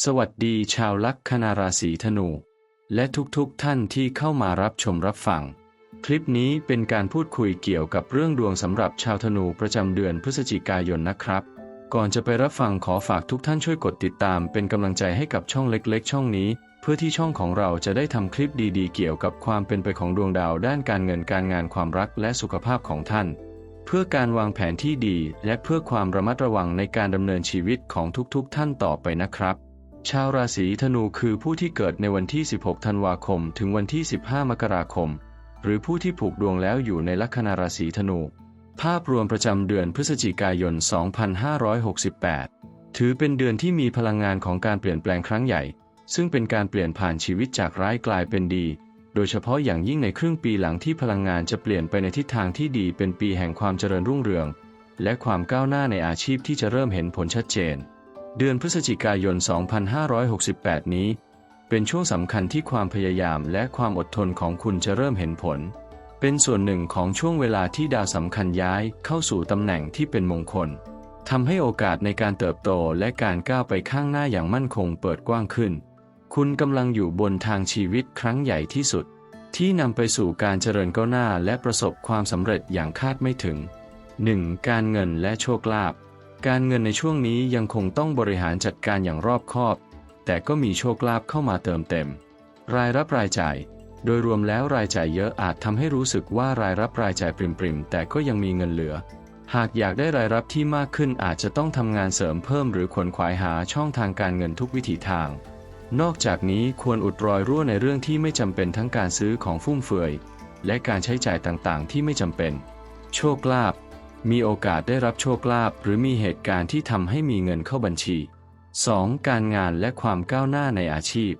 สวัสดีชาวลัคนาราศีธนู และทุกๆทท่านที่เข้ามารับชมรับฟัง คลิปนี้เป็นการพูดคุยเกี่ยวกับเรื่องดวงสำหรับชาวธนูประจำเดือนพฤศจิกายนนะครับ ก่อนจะไปรับฟังขอฝากทุกท่านช่วยกดติดตาม เป็นกำลังใจให้กับช่องเล็กๆ ช่องนี้ เพื่อที่ช่องของเราจะได้ทำคลิปดีๆ เกี่ยวกับความเป็นไปของดวงดาวด้านการเงินการงานความรักและสุขภาพของท่าน เพื่อการวางแผนที่ดี และเพื่อความระมัดระวังในการดำเนินชีวิตของทุกๆ ท่านต่อไปนะครับ ชาวราศีธนูคือผู้ที่เกิดในวันที่ 16 ธันวาคม ถึงวันที่ 15 มกราคม หรือผู้ที่ผูกดวงแล้วอยู่ในลัคนาราศีธนู ภาพรวมประจำเดือนพฤศจิกายน 2568 ถือเป็นเดือนที่มีพลังงานของการเปลี่ยนแปลงครั้งใหญ่ ซึ่งเป็นการเปลี่ยนผ่านชีวิตจากร้ายกลายเป็นดี โดยเฉพาะอย่างยิ่งในครึ่งปีหลังที่พลังงานจะเปลี่ยนไปในทิศทางที่ดีเป็นปีแห่งความเจริญรุ่งเรือง และความก้าวหน้าในอาชีพที่จะเริ่มเห็นผลชัดเจน เดือนพฤศจิกายน 2568 นี้ เป็นช่วงสำคัญที่ความพยายามและความอดทนของคุณจะเริ่มเห็นผล เป็นส่วนหนึ่งของช่วงเวลาที่ดาวสำคัญย้ายเข้าสู่ตำแหน่งที่เป็นมงคลทำให้โอกาสในการเติบโตและการก้าวไปข้างหน้าอย่างมั่นคงเปิดกว้างขึ้น คุณกำลังอยู่บนทางชีวิตครั้งใหญ่ที่สุด ที่นำไปสู่การเจริญก้าวหน้าและประสบความสำเร็จอย่างคาดไม่ถึง 1. การเงินและโชคลาภ การเงินในช่วงนี้ยังคงต้องบริหารจัดการอย่างรอบคอบ แต่ก็มีโชคลาภเข้ามาเติมเต็ม รายรับรายจ่าย โดยรวมแล้วรายจ่ายเยอะอาจทำให้รู้สึกว่ารายรับรายจ่ายปริมๆ แต่ก็ยังมีเงินเหลือ หากอยากได้รายรับที่มากขึ้นอาจจะต้องทำงานเสริมเพิ่มหรือขวนขวายหาช่องทางการเงินทุกวิถีทาง นอกจากนี้ควรอุดรอยรั่วในเรื่องที่ไม่จำเป็นทั้งการซื้อของฟุ่มเฟือย และการใช้จ่ายต่างๆ ที่ไม่จำเป็น โชคลาภ มีโอกาสได้รับโชคลาภหรือมีเหตุการณ์ที่ทำให้มีเงินเข้าบัญชี 2. การงานและความก้าวหน้าในอาชีพ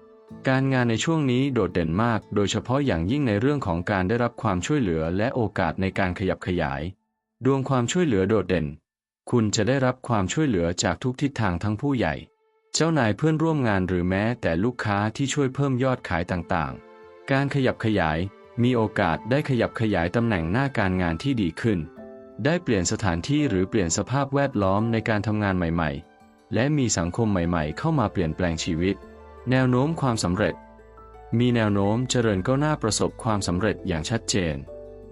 การงานในช่วงนี้โดดเด่นมาก โดยเฉพาะอย่างยิ่งในเรื่องของการได้รับความช่วยเหลือและโอกาสในการขยับขยาย ดวงความช่วยเหลือโดดเด่น คุณจะได้รับความช่วยเหลือจากทุกทิศทางทั้งผู้ใหญ่ เจ้านายเพื่อนร่วมงานหรือแม้แต่ลูกค้าที่ช่วยเพิ่มยอดขายต่างๆ การขยับขยาย มีโอกาสได้ขยับขยายตำแหน่งหน้าการงานที่ดีขึ้น ได้เปลี่ยนสถานที่หรือเปลี่ยนสภาพแวดล้อมในการทำงานใหม่ๆ และมีสังคมใหม่ๆ เข้ามาเปลี่ยนแปลงชีวิต แนวโน้มความสำเร็จ มีแนวโน้มเจริญก้าวหน้าประสบความสำเร็จอย่างชัดเจน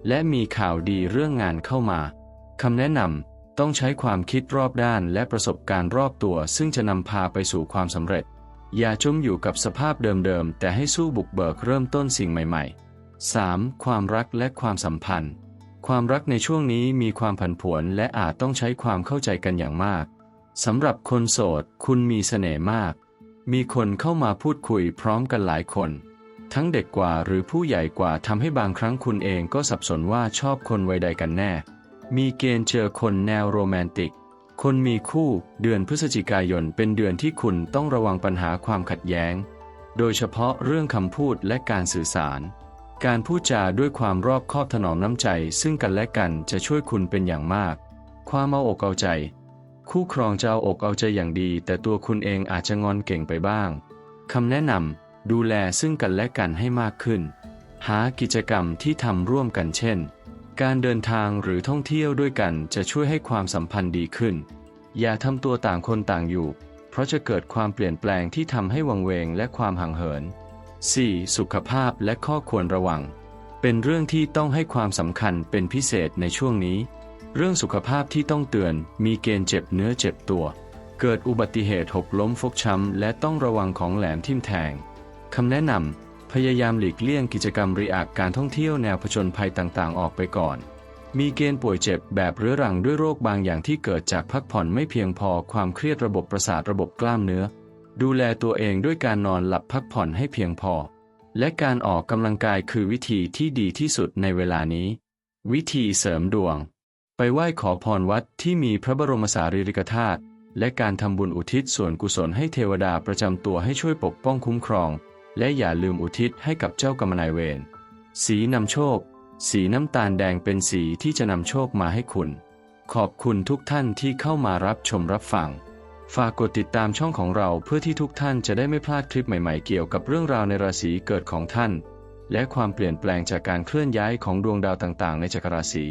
และมีข่าวดีเรื่องงานเข้ามาคำแนะนำต้องใช้ความคิดรอบด้านและประสบการณ์รอบตัว ซึ่งจะนำพาไปสู่ความสำเร็จ อย่าจมอยู่กับสภาพเดิมๆ แต่ให้สู้บุกเบิกเริ่มต้นสิ่งใหม่ ๆ 3. ความรักและความสัมพันธ์ ความรักในช่วงนี้มีความผันผวนและอาจต้องใช้ความเข้าใจกันอย่างมากสำหรับคนโสด คุณมีเสน่ห์มาก มีคนเข้ามาพูดคุยพร้อมกันหลายคน ทั้งเด็กกว่าหรือผู้ใหญ่กว่าทำให้บางครั้งคุณเองก็สับสนว่าชอบคนวัยใดกันแน่ มีเกณฑ์เจอคนแนวโรแมนติก คนมีคู่ เดือนพฤศจิกายนเป็นเดือนที่คุณต้องระวังปัญหาความขัดแย้ง โดยเฉพาะเรื่องคำพูดและการสื่อสาร การพูดจาด้วยความรอบคอบถนอมน้ำใจ ซึ่งกันและกันจะช่วยคุณเป็นอย่างมาก ความเอาอกเอาใจ คู่ครองจะเอาอกเอาใจอย่างดี แต่ตัวคุณเองอาจจะงอนเก่งไปบ้างคำแนะนำดูแลซึ่งกันและกันให้มากขึ้น หากิจกรรมที่ทำร่วมกันเช่น การเดินทางหรือท่องเที่ยวด้วยกันจะช่วยให้ความสัมพันธ์ดีขึ้น อย่าทำตัวต่างคนต่างอยู่ เพราะจะเกิดความเปลี่ยนแปลงที่ทำให้วังเวงและความห่างเหิน 4. สุขภาพและข้อควรระวัง เป็นเรื่องที่ต้องให้ความสำคัญเป็นพิเศษในช่วงนี้ เรื่องสุขภาพที่ต้องเตือนมีเกณฑ์เจ็บเนื้อเจ็บตัว เกิดอุบัติเหตุหกล้มฟกช้ำ และต้องระวังของแหลมทิ่มแทงคำแนะนำพยายามหลีกเลี่ยงกิจกรรมรีอักการท่องเที่ยวแนวผจญภัยต่างๆ ออกไปก่อน มีเกณฑ์ป่วยเจ็บแบบเรื้อรังด้วยโรคบางอย่างที่เกิดจากพักผ่อนไม่เพียงพอความเครียดระบบประสาทระบบกล้ามเนื้อ ดูแลตัวเองด้วยการนอนหลับพักผ่อนให้เพียงพอ และการออกกำลังกายคือวิธีที่ดีที่สุดในเวลานี้ วิธีเสริมดวง ไปไหว้ขอพรวัดที่มีพระบรมสารีริกธาตุและการทำบุญอุทิศส่วนกุศลให้เทวดาประจำตัวให้ช่วยปกป้องคุ้มครอง และอย่าลืมอุทิศให้กับเจ้ากรรมนายเวรสีนำโชค สีน้ำตาลแดงเป็นสีที่จะนำโชคมาให้คุณ ขอบคุณทุกท่านที่เข้ามารับชมรับฟัง ฝากกดติดตามช่องของเราเพื่อที่ทุกท่านจะได้ไม่พลาดคลิปใหม่ๆเกี่ยวกับเรื่องราวในราศีเกิดของท่าน และความเปลี่ยนแปลงจากการเคลื่อนย้ายของดวงดาวต่างๆ ในจักรราศี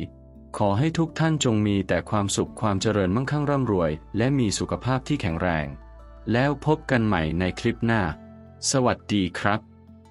ขอให้ทุกท่านจงมีแต่ความสุขความเจริญมั่งคั่งร่ำรวย และมีสุขภาพที่แข็งแรง แล้วพบกันใหม่ในคลิปหน้า สวัสดีครับ